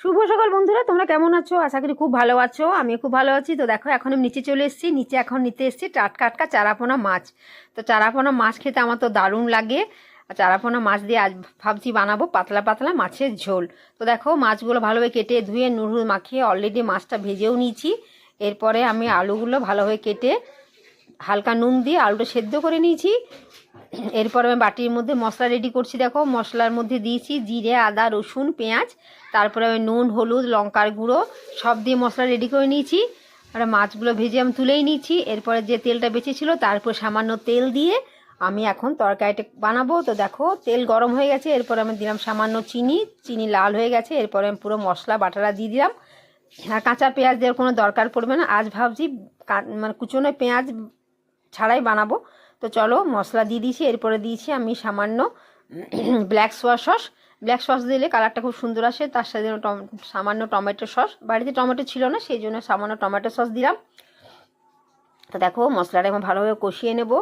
শুভ সকাল বন্ধুরা, তোমরা কেমন আছো? আশা করি খুব ভালো আছো আমি খুব ভালো আছি। তো দেখো, এখন আমি নিচে চলে এসেছি, নিচে এখন নিতে এসেছি টাটকা টাটকা চারাপোনা মাছ। তো চারাপোনা মাছ খেতে আমার তো দারুণ লাগে। আর চারাপোনা মাছ দিয়ে আজ ভাবছি বানাবো পাতলা পাতলা মাছের ঝোল। তো দেখো, মাছগুলো ভালোভাবে কেটে ধুয়ে নুন মাখিয়ে অলরেডি মাছটা ভেজেও নিয়েছি। এরপরে আমি আলুগুলো ভালোভাবে কেটে হালকা নুন দিয়ে আলুটা সেদ্ধ করে নিয়েছি। এরপর আমি বাটির মধ্যে মশলা রেডি করছি, দেখো। মশলার মধ্যে দিয়েছি জিরে, আদা, রসুন, পেঁয়াজ, তারপরে আমি নুন, হলুদ, লঙ্কার গুঁড়ো, সব দিয়ে মশলা রেডি করে নিয়েছি। আর মাছগুলো ভেজে আমি তুলেই নিয়েছি। এরপরে যে তেলটা বেঁচেছিলো তারপর সামান্য তেল দিয়ে আমি এখন তরকারিটা বানাবো। তো দেখো, তেল গরম হয়ে গেছে। এরপর আমি দিলাম সামান্য চিনি। চিনি লাল হয়ে গেছে। এরপরে আমি পুরো মশলা বাটারা দিয়ে দিলাম। আর কাঁচা পেঁয়াজ দেওয়ার কোনো দরকার পড়বে না। আজ ভাবছি মানে কুচনো পেঁয়াজ ছাড়াই বানাবো। তো চলো মশলা দিয়ে দিয়েছি, এরপরে দিয়েছি আমি সামান্য black soya sauce black sauce দিলে কালারটা খুব সুন্দর আসে, তার সাথে সামান্য টমেটো সস বাড়িতে টমেটো ছিল না, সেই জন্য সামান্য টমেটো সস দিলাম। তো দেখো মশলাটা এখন ভালোভাবে কষিয়ে নেব।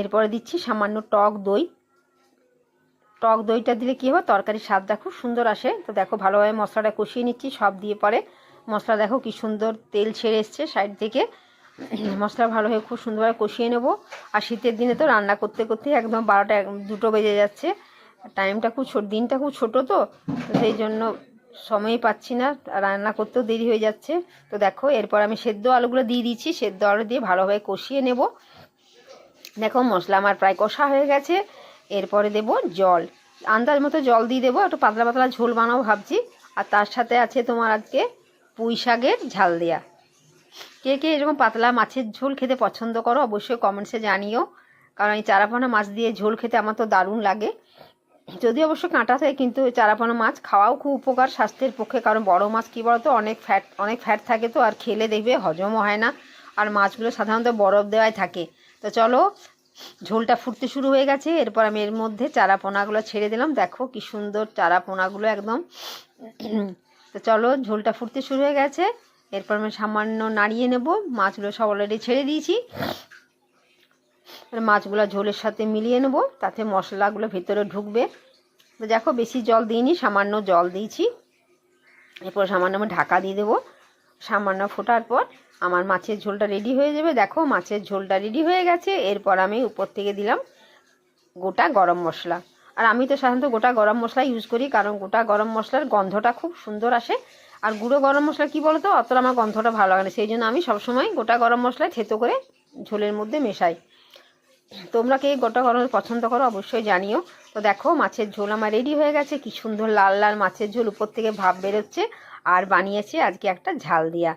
এরপরে দিচ্ছি সামান্য টক দই। টক দইটা দিলে কী হবে, তরকারির স্বাদটা খুব সুন্দর আসে। তো দেখো ভালোভাবে মশলাটা কষিয়ে নিচ্ছি, সব দিয়ে পরে। মশলা দেখো কি সুন্দর তেল ছেড়ে এসছে সাইড থেকে। মশলা ভালোভাবে খুব সুন্দরভাবে কষিয়ে নেব। আর শীতের দিনে তো রান্না করতে করতে একদম বারোটা দুটো বেজে যাচ্ছে। টাইমটা খুব ছোট, দিনটা খুব ছোটো তো তো সেই জন্য সময় পাচ্ছি না। রান্না করতেও দেরি হয়ে যাচ্ছে। তো দেখো, এরপর আমি সেদ্ধ আলুগুলো দিয়ে দিচ্ছি। সেদ্ধ আলু দিয়ে ভালোভাবে কষিয়ে নেব। দেখো, মশলা আমার প্রায় কষা হয়ে গেছে। এরপরে দেব জল। আন্দাজ মতো জল দিয়ে দেবো, একটু পাতলা পাতলা ঝোল বানাবো ভাবছি। আর তার সাথে আছে তোমার আজকে পুঁই শাকের ঝাল দেয়া। কে কে এরকম পাতলা মাছের ঝোল খেতে পছন্দ করো, অবশ্যই কমেন্টসে জানিও। কারণ এই চারাপোনা মাছ দিয়ে ঝোল খেতে আমার তো দারুণ লাগে। যদি অবশ্য কাঁটা থাকে, কিন্তু চারাপোনা মাছ খাওয়াও খুব উপকার স্বাস্থ্যের পক্ষে, কারণ বড় মাছ কী বলতো, অনেক ফ্যাট অনেক ফ্যাট থাকে তো, আর খেলে দেখবে হজমও হয় না। আর মাছগুলো সাধারণত বরফ দেওয়াই থাকে। তো চলো, ঝোলটা ফুটতে শুরু হয়ে গেছে, এরপর আমি এর মধ্যে চারাপোনাগুলো ছেড়ে দিলাম। দেখো কি সুন্দর চারাপোনাগুলো একদম। তো চলো, ঝোলটা ফুটতে শুরু হয়ে গেছে। এরপর আমি সামান্য নাড়িয়ে নেব। মাছগুলো সব অলরেডি ছেড়ে দিয়েছি। মাছগুলো ঝোলের সাথে মিলিয়ে নেব। তাতে মশলাগুলো ভেতরে ঢুকবে। দেখো বেশি জল দিইনি, সামান্য জল দিয়েছি। এরপর সামান্য আমি ঢাকা দিয়ে দেবো। সামান্য ফোটার পর আমার মাছের ঝোলটা রেডি হয়ে যাবে। দেখো মাছের ঝোলটা রেডি হয়ে গেছে। এরপর আমি উপর থেকে দিলাম গোটা গরম মশলা। আর আমি তো সাধারণত গোটা গরম মশলা ইউজ করি, কারণ গোটা গরম মশলার গন্ধটা খুব সুন্দর আসে। আর গুঁড়ো গরম মশলা কি বলতো? অতটা আমার গন্ধটা ভালো লাগে না। সেই জন্য আমি সবসময় গোটা গরম মশলায় থেতো করে ঝোলের মধ্যে মেশাই। তোমরা কে গোটা গরম পছন্দ করো অবশ্যই জানিও। তো দেখো, মাছের ঝোল আমার রেডি হয়ে গেছে। কি সুন্দর লাল লাল মাছের ঝোল। উপর থেকে ভাব বেরোচ্ছে। আর বানিয়েছে আজকে একটা ঝাল দিয়া।